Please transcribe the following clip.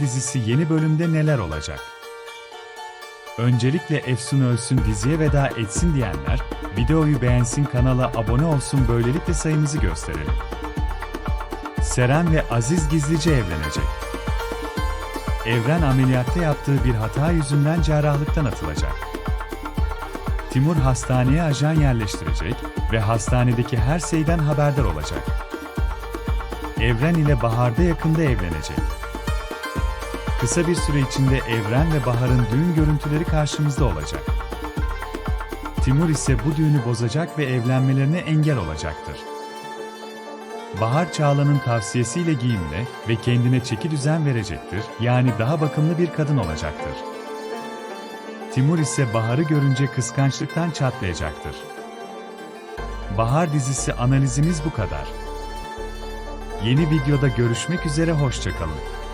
dizisi yeni bölümde neler olacak? Öncelikle Efsun ölsün diziye veda etsin diyenler, videoyu beğensin kanala abone olsun böylelikle sayımızı gösterelim. Seren ve Aziz gizlice evlenecek. Evren ameliyatta yaptığı bir hata yüzünden cerrahlıktan atılacak. Timur hastaneye ajan yerleştirecek ve hastanedeki her şeyden haberdar olacak. Evren ile Bahar'da yakında evlenecek. Kısa bir süre içinde Evren ve Bahar'ın düğün görüntüleri karşımızda olacak. Timur ise bu düğünü bozacak ve evlenmelerine engel olacaktır. Bahar Çağla'nın tavsiyesiyle giyimle ve kendine çeki düzen verecektir, yani daha bakımlı bir kadın olacaktır. Timur ise Bahar'ı görünce kıskançlıktan çatlayacaktır. Bahar dizisi analizimiz bu kadar. Yeni videoda görüşmek üzere hoşçakalın.